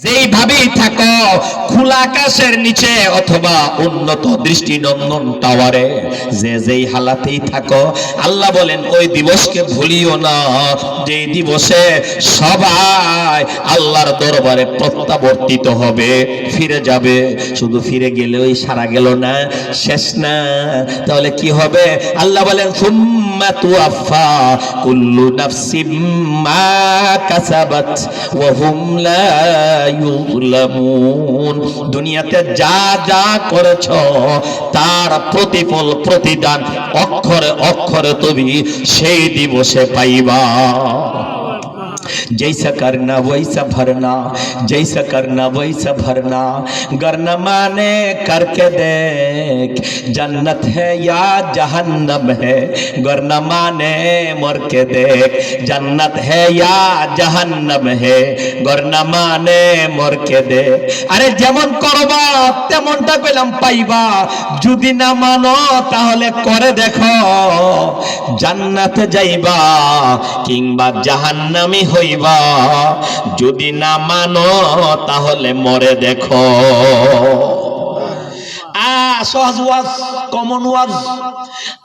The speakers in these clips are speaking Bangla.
Z. যেইভাবেই থাকো। খোলা আকাশের নিচে অথবা উন্নত দৃষ্টিনন্দন টাওয়ারে। যে যেই হালাতেই থাকো, আল্লাহ বলেন, ওই দিবসকে ভুলিও না। যে দিবসে সবাই আল্লাহর দরবারে প্রত্যাবর্তিত হবে, ফিরে যাবে। শুধু ফিরে গেলেই সারা গেল না, শেষ না। তাহলে কি হবে? আল্লাহ বলেন, সুম্মা তুয়াফা কুল্লু নাফসিম মা কাসাবাত, ওয়া হুম লা ইউলামুন দুনিয়াতে যা যা করেছ তার প্রতিফল প্রতিদান অক্ষরে অক্ষরে তুমি সেই দিবসে পাইবা। जैसा करना वैसा भरना जैसा करना वैसा भरना करना माने करके देख जन्नत है या जहन्नम है करना माने मर के देख जन्नत है या जहन्नम है করনা মানে মরকে দে আরে যেমন করবা তেমনটা পেলাম পাইবা যদি না মানো তাহলে করে দেখো জান্নাতে যাইবা কিংবা জাহান্নামি হইবা যদি না মানো, তাহলে মরে দেখো। আ, সহজ ওয়াজ কমন ওয়াজ।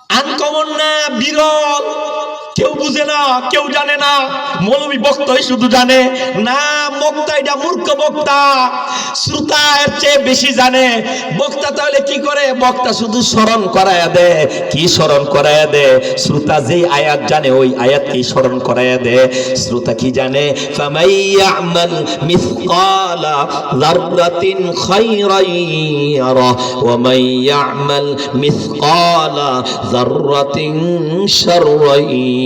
আনকমন না, বিরল। কেউ বুঝে না, কেউ জানে না। মৌলবী বক্তাই শুধু জানে। না বক্তা এটা মূর্খ বক্তা। শ্রোতা এর চেয়ে বেশি জানে। বক্তা তাহলে কি করে? বক্তা শুধু স্মরণ করায়া দে। কি স্মরণ করায়া দে? শ্রোতা যেই আয়াত জানে, ওই আয়াত কি স্মরণ করায়া দে। শ্রোতা কি জানে? ফামাইয়ামাল মিসকালা যাররাতিন খায়রান ওয়া মাইয়ামাল মিসকালা যাররাতিন শাররান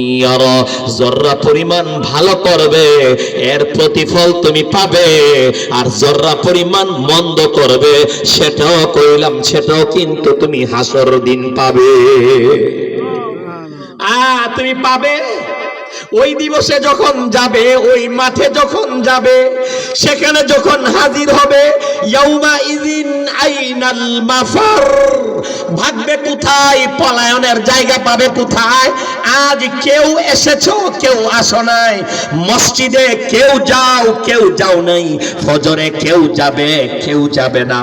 জররা পরিমাণ ভালো করবে এর প্রতিফল তুমি পাবে আর জর্রা পরিমাণ মন্দ করবে সেটাও কইলাম সেটাও কিন্তু তুমি হাসর দিন পাবে। আ তুমি পাবে? ওই দিবসে যখন যাবে, ওই মাঠে যখন যাবে, সেখানে যখন হাজির হবে, ইয়াউমা ইদিন আইনাল মাফার। ভাগবে কোথায়? পলায়নের জায়গা পাবে কোথায়? আজ কেউ এসেছ, কেউ আসো নাই। মসজিদে কেউ যাও কেউ যাও নাই। ফজরে কেউ যাবে কেউ যাবে না।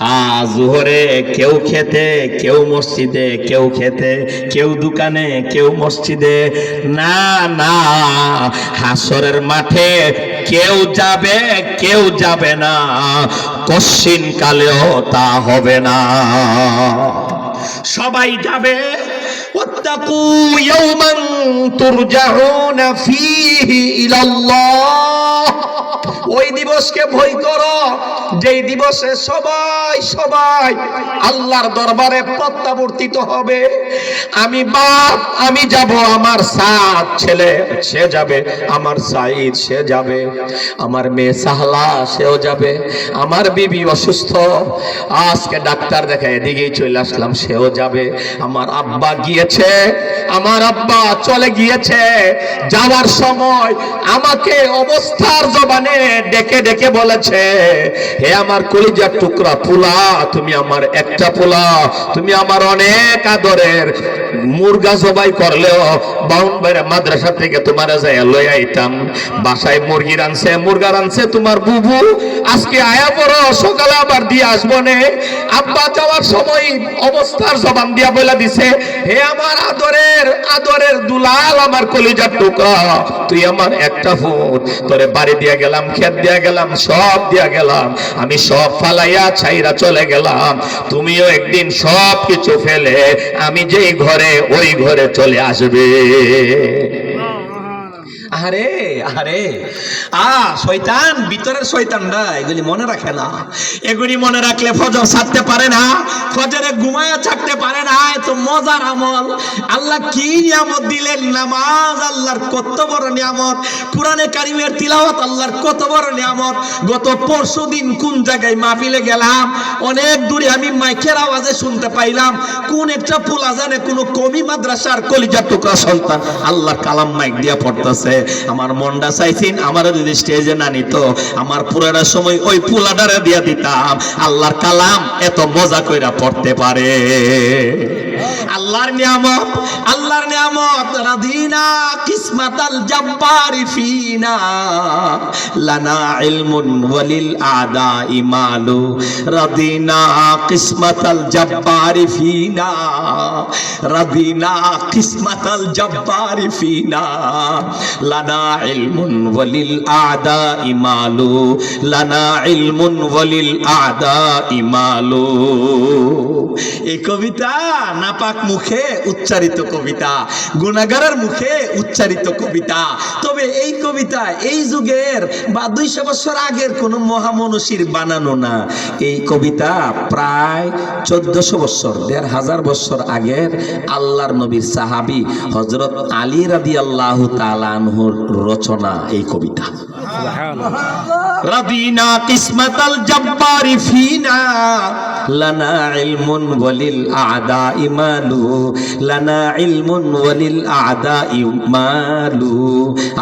আজ জোহরে কেউ খেতে, কেউ মসজিদে কেউ খেতে, কেউ দোকানে কেউ মসজিদে না। না হাসরের মাঠে কেউ যাবে কেউ যাবে না কশ্চিন কালেও তা হবে না সবাই যাবে واتقوا يوما ترجعون فيه إلى الله ওই দিবসকে ভয় করো। যেই দিবসে সবাই সবাই আল্লাহর দরবারে প্রত্যাবর্তিত হবে। আমি বাপ, আমি যাব আমার সাত ছেলে, সে যাবে। আমার সাইদ, সে যাবে। আমার মেয়ে সাহলা, সেও যাবে। আমার বিবি অসুস্থ। আজকে ডাক্তার দেখা এদিকেই চলে আসলাম, সেও যাবে। আমার আব্বা গিয়েছে। আমার আব্বা চলে গিয়েছে। যাওয়ার সময় আমাকে অবস্থার জবানে ডেকে ডেকে বলেছে, হে আমার কলিজার টুকরা পোলা, তুমি আমার একটা পোলা, তুমি আমার অনেক আদরের। মুরগা জবাই করলেও বাউন বাইরে মাদ্রাসা থেকে তোমার যাই লই আইতাম। বাসায় মুরগি রানছে মুরগা রানছে তোমার বুবু। আজকে আয়া বড় সকালে আবার দিয়ে আসব নে। আব্বা যাওয়ার সময় অবস্থার জবান দিয়া বলে দিছে, হে আমার আদরের আদরের দুলাল আমার কলিজার টুকরা, তুই আমার একটা ফুট। তোরে বাড়ি দিয়া গেলাম খেত দিয়া গেলাম, সব দিয়া গেলাম। আমি সব ফালাইয়া ছাইরা চলে গেলাম। তুমিও একদিন সব কিছু ফেলে, আমি যেই ঘরে, ওই ঘরে চলে আসবে। আরে আরে আ, শয়তান, ভিতরের শয়তানরা এগুলি মনে রাখে না। এগুলি মনে রাখলে ফজর ছাড়তে পারে না, ফজরে ঘুমায়া ছাড়তে পারে না, এত মজার আমল। আল্লাহ কি নিয়ামত দিলেন? নামাজ আল্লাহর কত বড় নিয়ামত। কোরআনে কারিমের তিলাওয়াত আল্লাহর কত বড় নিয়ামত। গত পরশু দিন কোন জায়গায় মাহফিলে গেলাম, অনেক দূরে আমি মাইকের আওয়াজে শুনতে পাইলাম, কোন একটা ফুলা জানে কোন কমি মাদ্রাসার কলিজার টুকরা সন্তান আল্লাহর কালাম মাইক দিয়া পড়তেছে। আমার মনটা চাইছিন, আমার যদি স্টেজে না নিত, আমার পুরাটা সময় ওই পুলাডারে দিয়া দিতাম। আল্লাহর কালাম এত মজা কইরা পড়তে পারে। আল্লাহর নিয়ামত আল্লাহর নিয়ামত রাদিনা কিসমাতাল জাব্বারি ফিনা, লানা ইলমুন ওয়ালিল আদা ইমালু রাদিনা কিসমাতাল জাব্বারি ফিনা রাদিনা কিসমাতাল জাব্বারি ফিনা এই কবিতা নাপাক মুখে উচ্চারিত কবিতা, গুণাগারের মুখে উচ্চারিত কবিতা। তবে এই কবিতা এই যুগের বা দুইশো বছর আগের কোন মহামনসীর বানানো না। এই কবিতা প্রায় চোদ্দশো বছর, দেড় হাজার বছর আগের আল্লাহর নবীর সাহাবি হজরত আলী রাদি আল্লাহ তালানহুর রচনা এই কবিতা। কিসমাতাল জাব্বারি ফিনা লানা ইলমুন ওয়ালিল আদা ইমালু লানা ইলমুন ওয়ালিল আদা ইমালু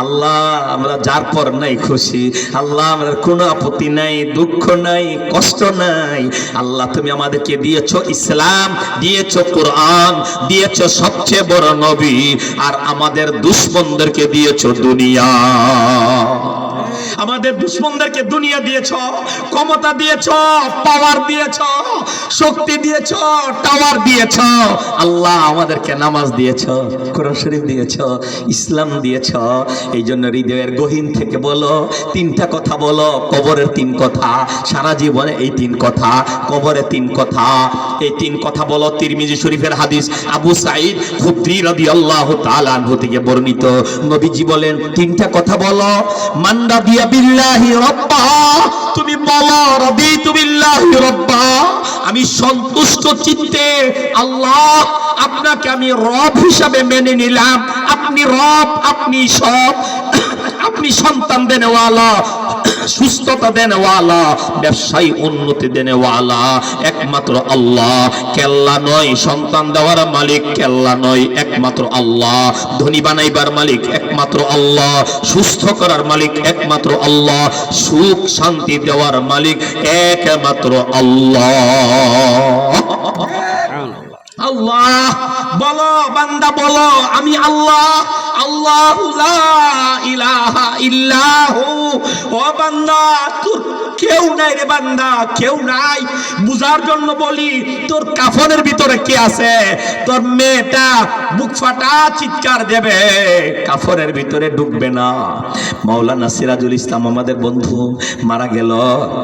আল্লাহ আমরা যার পর নাই খুশি আল্লাহ আমরা কোনো আপত্তি নাই দুঃখ নাই কষ্ট নাই। আল্লাহ তুমি আমাদেরকে দিয়েছ ইসলাম দিয়েছ কোরআন দিয়েছ সবচেয়ে বড় নবী আর আমাদের দুশ্মনদেরকে দিয়েছ দুনিয়া। আমাদের দুশ্মনদেরকে দুনিয়া দিয়েছ, ক্ষমতা দিয়েছ পাওয়ার দিয়েছ, শক্তি দিয়েছ টাওয়ার দিয়েছ। আল্লাহ আমাদেরকে নামাজ দিয়েছ, কোরআন শরীফ দিয়েছ, ইসলাম দিয়েছ। এই জন্য হৃদয়ের গহীন থেকে বলো, তিনটা কথা বলো, কবরের তিন কথা, সারা জীবনে এই তিন কথা, কবরে তিন কথা। এই তিন কথা বলো, তিরমিজি শরীফের হাদিস। আবু সাইদ খুদ্রি রাদিয়াল্লাহু তাআলা আনহু থেকে বর্ণিত। নবীজি বলেন, তিনটা কথা বলো। মান্ডা দিয়া বিল্লাহি রব্বা তুমি বলো, রাদিতু বিল্লাহি রব্বা আমি সন্তুষ্ট চিত্তে আল্লাহ, আপনাকে আমি রব হিসাবে মেনে নিলাম। আপনি রব, আপনি সব, আপনি সন্তান দেনেওয়ালা সুস্থতা দেনেওয়ালা ব্যবসায়ী উন্নতি দেনেওয়ালা একমাত্র আল্লাহ। কেল্লা নয় সন্তান দেওয়ার মালিক কেল্লা নয় একমাত্র আল্লাহ। ধনী বানাইবার মালিক একমাত্র আল্লাহ। সুস্থ করার মালিক একমাত্র আল্লাহ। সুখ শান্তি দেওয়ার মালিক একমাত্র আল্লাহ। আল্লাহ বলো বান্দা বলো আমি আল্লাহ। আল্লাহ ইলাহা ইল্লাহু। বান্দা, তোর কেউ নাই রে বান্দা, কেউ নাই। জন্য বলি, তোর ভিতরে কে আছে? তোর মেয়েটা চিৎকার দেবে, কাফনের ভিতরে ঢুকবে না। মাওলানা সিরাজুল ইসলাম আমাদের বন্ধু, মারা গেল,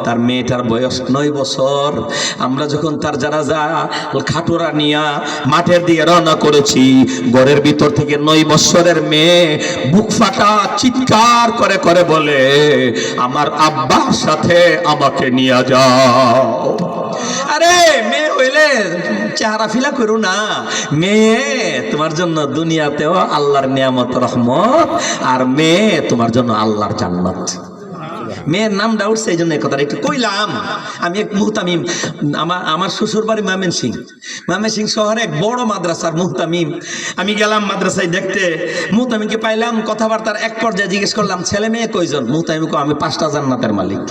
তার মেয়েটার বয়স নয় বছর। আমরা যখন তার জানাজা খাটোরা নিয়া মাঠের দিকে রওনা করেছি, ঘরের ভিতর থেকে নয় বছরের মেয়ে বুক ফাটা চিৎকার করে করে বলে, আমার আব্বার সাথে আমাকে নিয়ে যাও। আরে, মেয়ে হইলে চেহারা ফিলা করো না। মেয়ে, তোমার জন্য দুনিয়াতেও আল্লাহর নিয়ামত, রহমত। আর মেয়ে, তোমার জন্য আল্লাহর জান্নাত। মেয়ের নামটা উঠছে এই জন্য কথাটা একটু কইলাম। আমি এক মুহতামিম আমার আমার শ্বশুর বাড়ি মামেন সিং। মামেন সিং শহরে এক বড় মাদ্রাসার মুহতামিম। আমি গেলাম মাদ্রাসায় দেখতে, মুহতামিমকে পাইলাম, কথাবার্তার এক পর্যায়ে জিজ্ঞেস করলাম, ছেলে মেয়ে কয়জন? মুহতামিমকে আমি পাঁচটা জান্নাতের মালিক।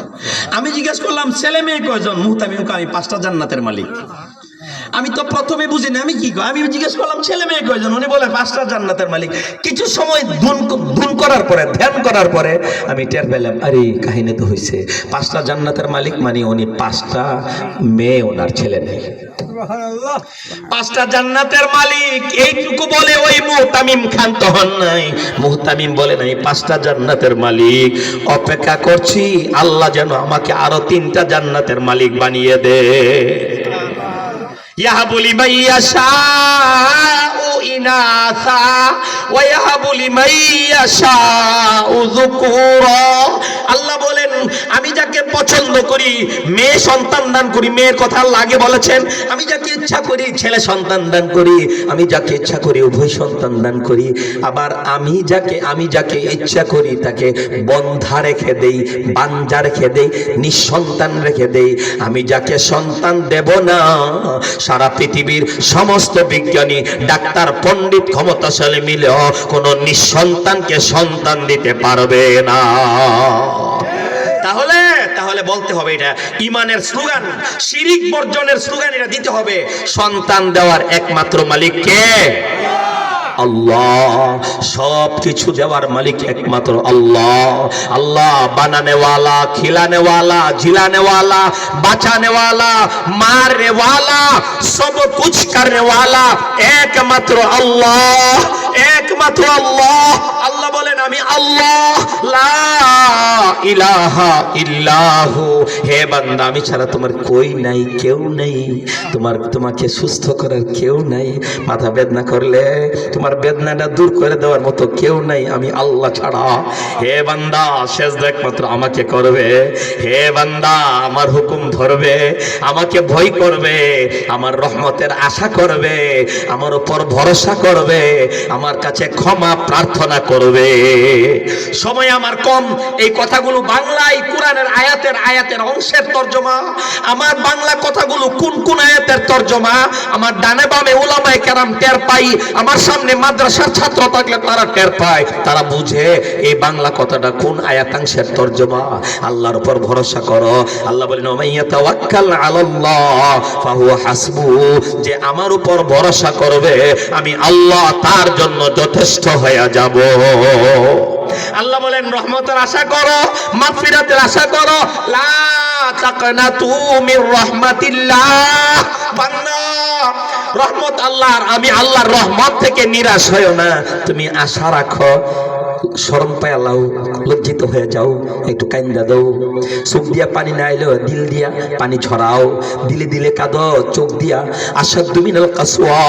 আমি জিজ্ঞেস করলাম, ছেলে মেয়ে কয়জন? মুহতামিমকে আমি পাঁচটা জান্নাতের মালিক। আমি তো প্রথমে বুঝিনি আমি কি? আমি জিজ্ঞেস করলাম ছেলে মেয়ে কয়জন? উনি বলে পাঁচটা জান্নাতের মালিক। কিছু সময় ধুন ধুন করার পরে ধ্যান করার পরে আমি টের পেলাম আরে কাহিনী তো হয়েছে পাঁচটা জান্নাতের মালিক মানে উনি পাঁচটা মেয়ে ওনার ছেলে নেই পাঁচটা জান্নাতের মালিক এইটুকু বলে ওই মুহতামিম খান তখন নাই। মুহতামিম বলে নাই পাঁচটা জান্নাতের মালিক অপেক্ষা করছি আল্লাহ যেন আমাকে আরও তিনটা জান্নাতের মালিক বানিয়ে দে। يهب لمن يشاء إناثا ويهب لمن يشاء ذكورا আল্লাহ বলেন আমি যাকে পছন্দ করি, মেয়ে সন্তান দান করি, মেয়ের কথা লাগে বলেছেন, আমি যাকে ইচ্ছা করি, ছেলে সন্তান দান করি, আমি যাকে ইচ্ছা করি, উভয় সন্তান দান করি, আবার আমি যাকে আমি যাকে ইচ্ছা করি, তাকে বন্ধা রেখে দেই, বাঞ্জা রেখে দেই, নিঃসন্তান রেখে দেই, আমি যাকে সন্তান দেব না, সারা পৃথিবীর সমস্ত বিজ্ঞানী, ডাক্তার, পণ্ডিত, ক্ষমতাশালী মিলেও কোনো নিঃসন্তানকে সন্তান দিতে পারবে না। তাহলে তাহলে বলতে হবে এটা। ইমানের স্লোগান, শিরিক বর্জনের স্লোগান এটা দিতে হবে। সন্তান দেওয়ার একমাত্র মালিক কে? আল্লাহ। সব কিছু দেওয়ার মালিক একমাত্র আল্লাহ। আল্লাহ বানানেওয়ালা, খিলানেওয়ালা ঝিলানেওয়ালা বাঁচানেওয়ালা, মারনেওয়ালা সব কুছ করনেওয়ালা, একমাত্র আল্লাহ একমাত্র আল্লাহ। বলেন, আমি আল্লাহ ইলাহা হে বান্দা, আমি ছাড়া তোমার কই নাই, কেউ নেই। তোমার, তোমাকে সুস্থ করার কেউ নাই। মাথা বেদনা করলে, তোমার বেদনাটা দূর করে দেওয়ার মতো কেউ নাই, আমি আল্লাহ ছাড়া। হে বান্দা শেষ একমাত্র আমাকে করবে। হে বান্দা, আমার হুকুম ধরবে, আমাকে ভয় করবে, আমার রহমতের আশা করবে, আমার উপর ভরসা করবে, আমার কাছে ক্ষমা প্রার্থনা করবে। সময় আমার কম। এই কথাগুলো বাংলায় কোরআনের আয়াতের আয়াতের অংশের তর্জমা। আমার বাংলা কথাগুলো কোন কোন আয়াতের তর্জমা? আমার ডানে বামে ওলামায় কেরাম টের পাই। আমার সামনে মাদ্রাসার ছাত্র থাকলে তারা টের পায়। তারা বুঝে এই বাংলা কথাটা কোন আয়াতাংশের তর্জমা। আল্লাহর উপর ভরসা করো। আল্লাহ বলেন ওমাইয়া তাওয়াক্কাল আলাল্লাহ, ফাহুয়া হাসবু যে আমার উপর ভরসা করবে, আমি আল্লাহ তার জন্য যথেষ্ট হয়ে যাব। আল্লাহ বলেন, রহমতের আশা করো, মাগফিরাতের আশা করো। লা তাকনাতু মির রাহমাতিল্লাহ। বান্দা, রহমত আল্লাহর, আমি আল্লাহর রহমত থেকে নিরাশ হয় না। তুমি আশা রাখো শরম পায় আল্লাহ, লজ্জিত হয়ে যাও, একটু কান্দা দাও। চোখ দিয়া পানি না এলো দিল দিয়া পানি ছড়াও দিলে দিলে কাঁদো, চোখ দিয়া আশাদ দুমিনাল কাসুয়া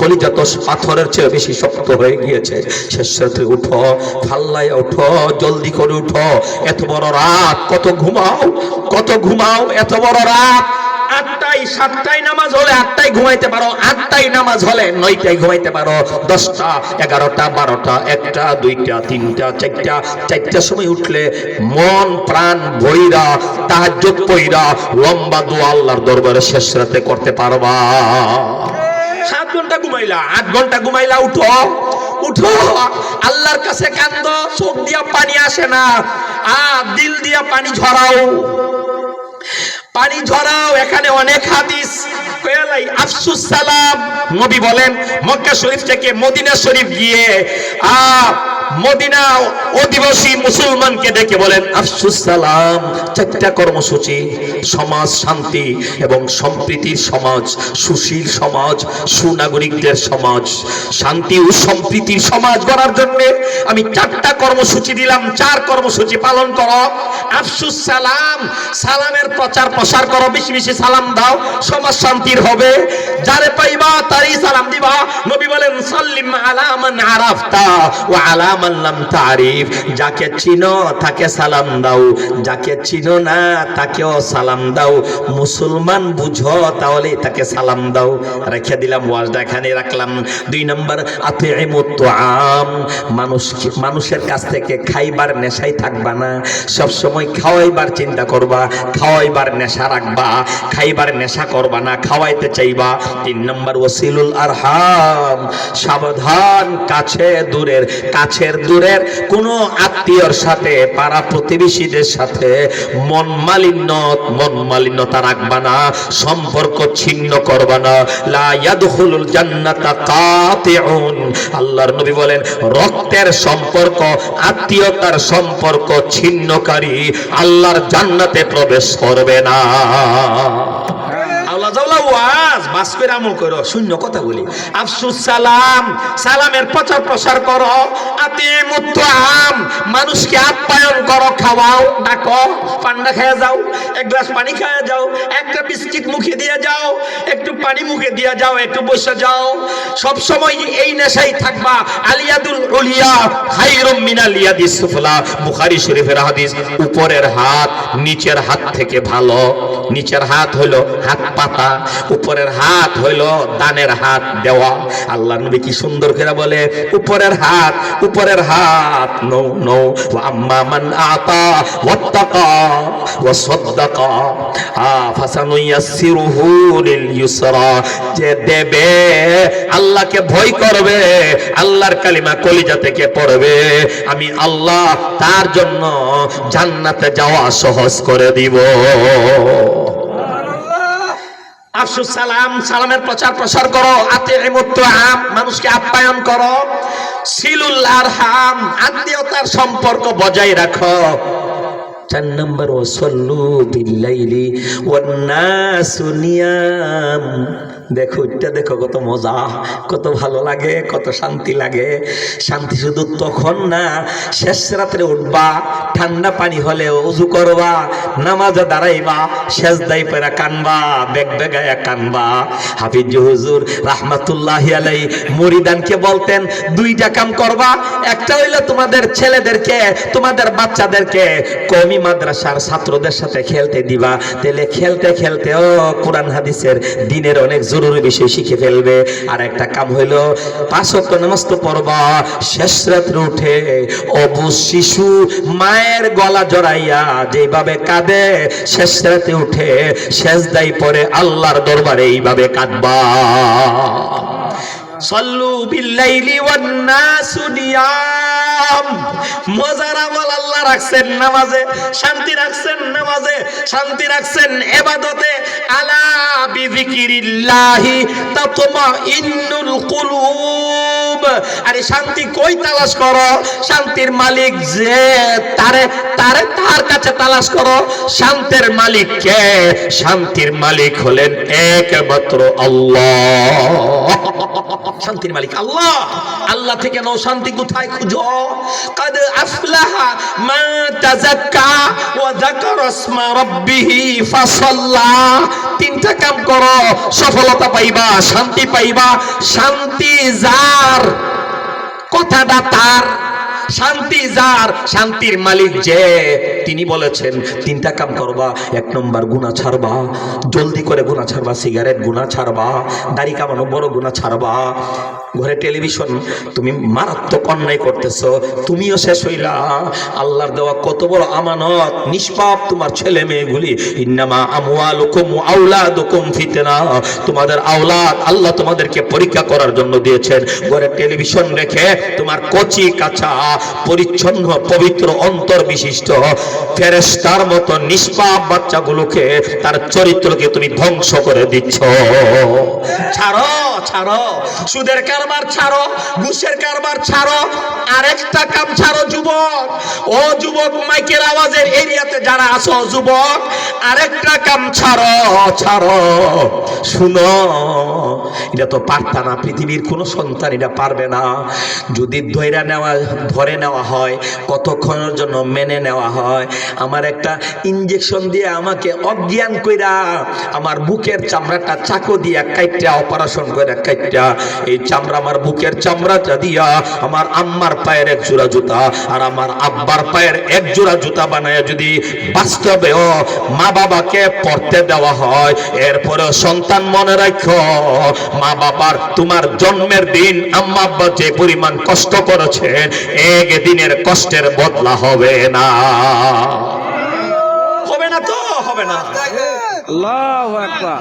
কলিজা তো পাথরের চেয়ে বেশি শক্ত হয়ে গিয়েছে। শেষ রাত্রে উঠো ফাল্লায় উঠো জলদি করে উঠো। এত বড় রাত, কত ঘুমাও কত ঘুমাও, এত বড় রাত। আটটাই সাতটাই নামাজ হলে আটটাই ঘুমাইতে পারো আটটাই নামাজ হলে নয়টাই ঘুমাইতে পারো। দশটা, এগারোটা, বারোটা, একটা, দুইটা, তিনটা, চারটা, চারটার সময় উঠলে মন, প্রাণ ভৈরা তাহাজ্জুদ পইরা লম্বা দোয়া আল্লাহর দরবারে শেষ রাতে করতে পারবা। সাত ঘণ্টা ঘুমাইলা, আট ঘণ্টা ঘুমাইলা উঠো উঠো। আল্লাহর কাছে কান্দ, চোখ দিয়া পানি আসে না আ দিল দিয়া পানি ঝরাও। পানি ঝরাও, এখানে অনেক হাদিস। আফসুস সালাম। নবী বলেন, মক্কা শরীফ থেকে মদিনা শরীফ গিয়ে আ মদিনা অধিবাসী মুসলমানকে ডেকে বলেন, আফসুস সালাম, চারটা কর্মসূচি, সমাজ শান্তি এবং সম্প্রীতির সমাজ, সুশীল সমাজ, সুনাগরিকদের সমাজ। শান্তি ও সম্প্রীতির সমাজ গড়ার জন্য আমি চারটা কর্মসূচি দিলাম, চার কর্মসূচি পালন করো। আফসুস সালাম, সালামের প্রচার প্রসার করো, বেশি বেশি সালাম দাও, সমাজ শান্তির হবে। যারে পাইবা তারই সালাম দিবা। নবী বলেন, সাল্লিম আলা আরাফতা ওয়া আলা মান তারিফ, যাকে চিনো তাকে সালাম দাও, যাকে চিনো না তাকেও সালাম দাও। মুসলমান বুঝো তাহলে তাকে সালাম দাও। রেখে দিলাম ওয়াজটা এখানে রাখলাম। দুই নম্বর আতিমুত আম মানুষ মানুষের কাছ থেকে খাইবার নেশাই থাকবা না। সব সময় খাওয়াইবার চিন্তা করবা, খাওয়াইবার নেশা রাখবা, খাইবার নেশা করবা না, খাওয়াইতে চাইবা। তিন নম্বর ওসিলুল আরহাম, সাবধান, কাছে, দূরের কাছের দূরের কোনো আত্মীয়র সাথে, পাড়া প্রতিবেশীদের সাথে মন মালিন্য, মন মালিন্যতা রাখবা না, সম্পর্ক ছিন্ন করবা না। লা ইয়াদখুলুল জান্নাতা কাতিউন। আল্লাহর নবী বলেন, রক্তের সম্পর্ক, আত্মীয়তার সম্পর্ক ছিন্নকারী আল্লাহর জান্নাতে প্রবেশ করবে না। শূন্য কথা বলি। আফসুস প্রচার প্রসার মানুষকে আপ্যায়ন করো, খাওয়াও, ডাকো, পান্ডা খেয়ে যাও, এক গ্লাস পানি খেয়ে যাও, একটা বিস্কিট মুখে দিয়ে যাও, একটু পানি মুখে দিয়ে যাও, একটু বসে যাও। সব সময় এই নেশাই থাকবা। আলিয়াদুল উলিয়া, খাইরুম মিনাল ইয়াদিস সুফলা, বুখারী শরীফের হাদিস, উপরের হাত, নিচের হাত থেকে ভালো। নিচের হাত হলো হাত পাত আ, উপরের হাত হইল দানের হাত দেওয়া। আল্লাহ নবী কি সুন্দর করে বলে উপরের হাত উপরের হাত নৌ নৌ আম্মা মান আতা ওয়াত্তাকা ওয়া সাদ্দাকা। আ ফাসানুয়াসসিরুহু লিল ইউসরা। যে দেবে আল্লাহকে ভয় করবে আল্লাহর কালিমা কলিজা থেকে পড়বে। আমি আল্লাহ তার জন্য জান্নাতে যাওয়া সহজ করে দিব। আফসুস সালাম, সালামের প্রচার প্রসার করো আতে আম মানুষকে আপ্যায়ন করো। সিলুল হাম আত্মীয়তার সম্পর্ক বজায় রাখো। চার নম্বর ও সল্লু বিল্লাইলি ওয়ান্নাসু নিয়াম। দেখো, এটা দেখো কত মজা, কত ভালো লাগে, কত শান্তি লাগে। শান্তি শুধু তখন না, শেষ রাত্রে উঠবা, ঠান্ডা পানি হলে উজু করবা, নামাজে দাঁড়াইবা শেষ দাই পেরা কানবা বেগ বেগায়া কানবা। হাফিজ হুজুর রাহমাতুল্লাহ আলাই মুরিদানকে বলতেন, দুইটা কাম করবা, একটা হইল তোমাদের ছেলেদেরকে, তোমাদের বাচ্চাদেরকে কমি মাদ্রাসার ছাত্রদের সাথে খেলতে দিবা। তাহলে খেলতে খেলতে, ও কোরআন হাদিসের দিনের অনেক জরুরি বিষয় শিখে ফেলবে। আর একটা কাম হইল, পাঁচ ওয়াক্ত নামাজ তো পড়বা, শেষ রাত্রে উঠে অবু শিশু মায়ের গলা জড়াইয়া যেভাবে কাঁদে, শেষ রাতে উঠে শেষ দাই পরে আল্লাহর দরবারে এইভাবে কাঁদবা। সল্লু বিল্লাইলি ওয়ান নাসু মজার আমল আল্লাহ রাখছেন নামাজে, শান্তি রাখছেন নামাজে, শান্তি রাখছেন ইবাদতে আলা বিযিকিরিল্লাহি তাতমাইন্নুল কুলুব। আরে শান্তি কই তালাশ করো? শান্তির মালিক যে তারে তারে তার কাছে তালাশ করো। শান্তির মালিক কে? শান্তির মালিক হলেন একমাত্র আল্লাহ। শান্তির মালিক আল্লাহ। আল্লাহ থেকে নাও শান্তি কোথায় খুঁজো? কাদ আফলাহা মা তাযাক্কা ওয়া যাকারা ইসমা রাব্বিহি ফাসাল্লা। তিনটা কাম করো, সফলতা পাইবা, শান্তি পাইবা। শান্তি যার কথাটা তার। শান্তি যার, শান্তির মালিক যে। তিনি বলেছেন, তিনটা কাম করবা, এক নম্বর গুণা ছাড়বা, জলদি করে গুণা ছাড়বা, সিগারেট গুণা ছাড়বা, দাড়ি কামানো বড় গুণা ছাড়বা। ঘরে টেলিভিশন, তুমি মারাত্মক অন্যায় করতেছ, তুমিও শেষ হইলা। আল্লাহর দেওয়া কত বড় আমানত, নিষ্পাপ তোমার ছেলে মেয়েগুলি। ইন্নামা আমওয়ালুকুম আউলাদুকুম ফিতনা। তোমাদের আওলাদ আল্লাহ তোমাদেরকে পরীক্ষা করার জন্য দিয়েছেন। ঘরে টেলিভিশন রেখে তোমার কচি কাঁচা, পরিচ্ছন্ন, পবিত্র অন্তর বিশিষ্ট ফেরেশতার মতো নিষ্পাপ বাচ্চাগুলোকে তার চরিত্রকে তুমি ধ্বংস করে দিচ্ছ। ছাড়ো ছাড়ো, সুদের কারবার ছাড়ো, ঘুষের কারবার ছাড়ো, আরেকটা কাম ছাড়ো যুবক। ও যুবক, মাইকের আওয়াজের এরিয়াতে যারা আছো, যুবক, আরেকটা কাম ছাড়ো ছাড়ো। শুনো। এটা তো পারতা না, পৃথিবীর কোনো সন্তান এটা পারবে না। যদি ধৈরা নেওয়া, ধরে নেওয়া হয়, কতক্ষণের জন্য মেনে নেওয়া হয়? আমার একটা ইঞ্জেকশন দিয়ে আমাকে অজ্ঞান কইরা আমার বুকের চামড়াটা চাকু দিয়া কাইটা অপারেশন করে কাইটা এই চামড়া আমার বুকের চামড়াটা দিয়া আমার আম্মার পায়ের এক জোড়া জুতা আর আমার আব্বার পায়ের এক জোড়া জুতা বানায় যদি বাস্তবেও মা বাবাকে পড়তে দেওয়া হয় এরপরে সন্তান মনে রাখো মা বাবার তোমার জন্মের দিন আম্মা আব্বা যে পরিমাণ কষ্ট করেছেন এক দিনের কষ্টের বদলা হবে না। হবে না তো হবে না। আল্লাহু আকবার।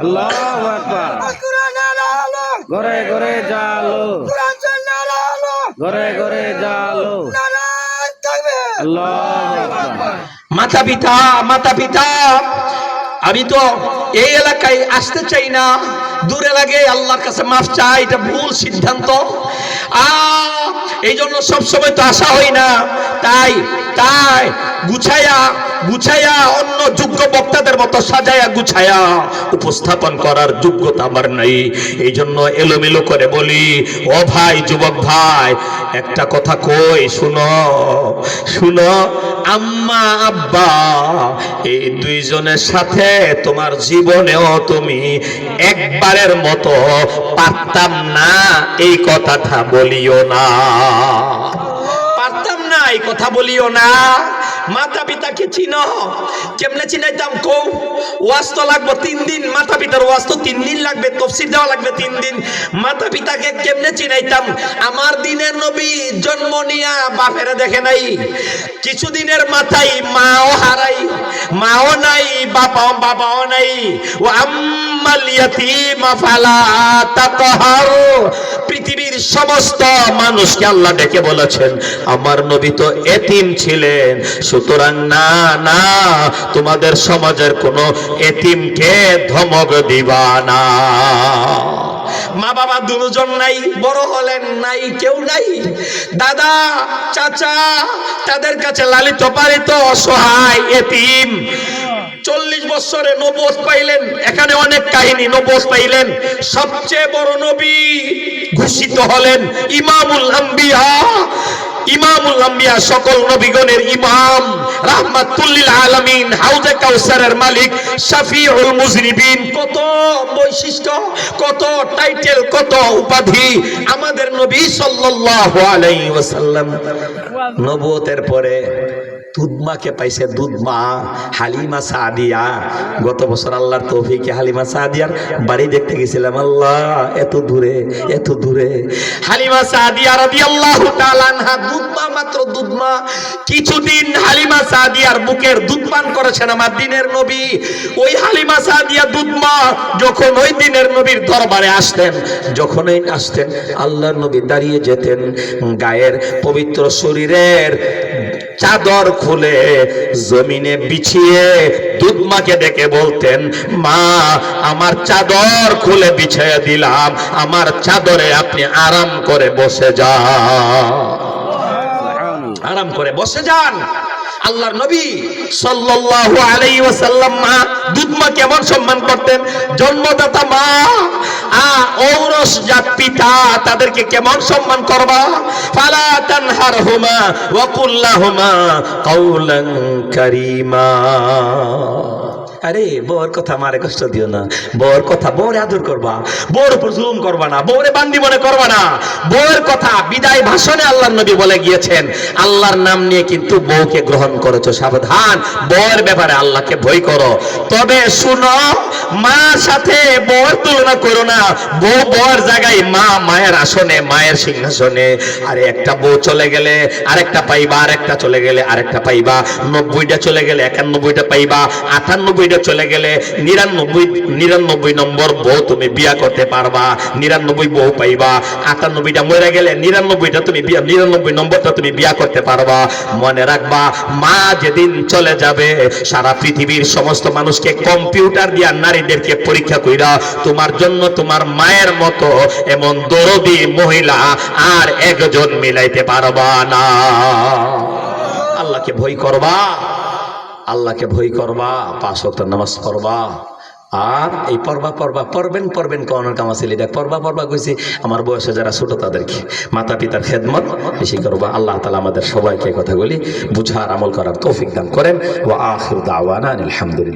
আল্লাহু আকবার। ঘরে ঘরে জালো ঘরে ঘরে জালো আল্লাহু আকবার। মাতা পিতা মাতা পিতা আমি তো এই এলাকায় আসতে চাই না। দূরে লাগে আল্লাহর কাছে মাফ চাই, এটা ভুল সিদ্ধান্ত। আ এই জন্য সবসময় তো আসা হয় না। তাই তাই গুছায়া গুছায়া অন্য যোগ্য বক্তাদের মতো সাজায়া গুছায়া উপস্থাপন করার যোগ্যতা আমার নাই। এই জন্য এলোমেলো করে বলি, ও ভাই, যুবক ভাই, একটা কথা কই, শুনো শুনো, আম্মা, আব্বা, এই দুইজনের সাথে তোমার জীবনেও তুমি একবারের মতো পারতাম না, এই কথাটা বলিও না। পারতাম না, এই কথা বলিও না। মাতা পিতাকে চিনো। কেমনে চিনাইতাম কৌ ওয়াজ তো লাগবে তিন দিন মাতা পিতার ওয়াজ তো তিন দিন লাগবে, তফসির দেওয়া লাগবে তিন দিন। মাতা পিতাকে কেমনে চিনাইতাম? আমার দিনের নবী জন্ম নিয়া বাপেরে দেখে নাই। কিছুদিনের মাথায় মাও হারাই, মাও নাই বাবাও বাবাও নাই। ও পৃথিবীর সমস্ত মানুষকে আল্লাহ ডেকে বলেছেন, আমার নবী তো এতিম ছিলেন, সুতরাং না না, তোমাদের সমাজের কোনো এতিমকে ধমক দিবা না। মা বাবা দুজন নাই, বড় হলেন নাই, কেউ নাই। দাদা, চাচা, তাদের কাছে লালিত পালিত, অসহায়, এতিম। চল্লিশ বছরে নবজ পাইলেন। এখানে অনেক কাহিনী নবজ পাইলেন। সবচেয়ে বড় নবী ঘোষিত হলেন ইমামুল আম্বিয়া। ইমামুল আম্বিয়া সকল নবীগণের ইমাম। রাহমাতুল্লিল আলামিন, হাউজে কাউসারের মালিক, শাফিউল মুজরিবিন। কত বৈশিষ্ট্য, কত টাইটেল, কত উপাধি আমাদের নবী সাল্লাল্লাহু আলাইহি ওয়াসাল্লাম। নবুয়তের পরে দুধমাকে পাইছে? দুধমা। হালিমা সাদিয়া। গত বছর আল্লাহর তৌফিকে হালিমা সাদিয়ার বাড়ি দেখতে গেছিলাম। আল্লাহ, এত দূরে এত দূরে। হালিমা সাদিয়া রাদিয়াল্লাহু তাআলা আনহা, দুধমা মাত্র দুধমা। কিছুদিন হালিমা সাদিয়ার বুকের দুধ পান করেছেন আমার দিনের নবী। ওই হালিমা সাদিয়া দুধমা যখন ওই দিনের নবীর দরবারে আসতেন, যখনই আসতেন, আল্লাহর নবী দাঁড়িয়ে যেতেন, গায়ের পবিত্র শরীরের চাদর খুলে জমিনে বিছিয়ে দুধমাকে ডেকে বলতেন, মা, আমার চাদর খুলে বিছিয়ে দিলাম, আমার চাদরে আপনি আরাম করে বসে যান। আরাম করে বসে যান। আল্লাহর নবী সাল্লাল্লাহু আলাইহি ওয়াসাল্লাম মা দুধ দুধমা কেমন সম্মান করতেন, জন্মদাতা মা, আ ঔরস জাত পিতা তাদেরকে কেমন সম্মান করবা? ফালা তানহারহুমা ওয়া কুল্লাহুমা কাউলান কারীমা। আরে বউর কথা মারে কষ্ট দিও না। বউর কথা বউরে আদর করবা, বউর উপর জুলুম করবা না, বউরে বান্দি মনে করবা না। বউয়ের কথা বিদায় ভাষণে আল্লাহর নবী বলে গিয়েছেন, আল্লাহর নাম নিয়ে কিন্তু বউকে গ্রহণ করেছ, সাবধান। বউয়ের ব্যাপারে আল্লাহকে ভয় করো। তবে শুনো, মার সাথে বউর তুলনা করো না। বউ বউয়ের জায়গায় মা মায়ের আসনে, মায়ের সিংহাসনে। আরে, একটা বউ চলে গেলে আরেকটা পাইবা, আরেকটা চলে গেলে আরেকটা পাইবা। নব্বইটা চলে গেলে একানব্বইটা পাইবা আটানব্বইটা চলে গেলে নিরানব্বই নিরানব্বই নম্বর বউ তুমি বিয়া করতে পারবা, নিরানব্বই বউ পাইবা, আটানব্বইটা মরে গেলে নিরানব্বইটা তুমি বিয়া, নিরানব্বই নম্বরটা তুমি বিয়া করতে পারবা। মনে রাখবা, মা যেদিন চলে যাবে, সারা পৃথিবীর সমস্ত মানুষকে কম্পিউটার দিয়া নারীদেরকে পরীক্ষা কইরা তোমার জন্য তোমার মায়ের মতো এমন দরদি মহিলা আর একজন মিলাইতে পারবা না। আল্লাহকে ভয় করবা। আল্লাহকে ভয় করবা, পাঁচ ওয়াক্ত নামাজ পড়বা। আর এই পর্বা পর্বা পড়বেন পড়বেন কনের কামা ছেলেটা পর্বা পর্বা কইছি, আমার বয়সে যারা ছোট তাদেরকে মাতা পিতার খেদমত বেশি করবা। আল্লাহ তালা আমাদের সবাইকে কথাগুলি বুঝার আমল করার তৌফিক দান করেন। ও আখির দাওয়ানা আলহামদুলিল্লাহ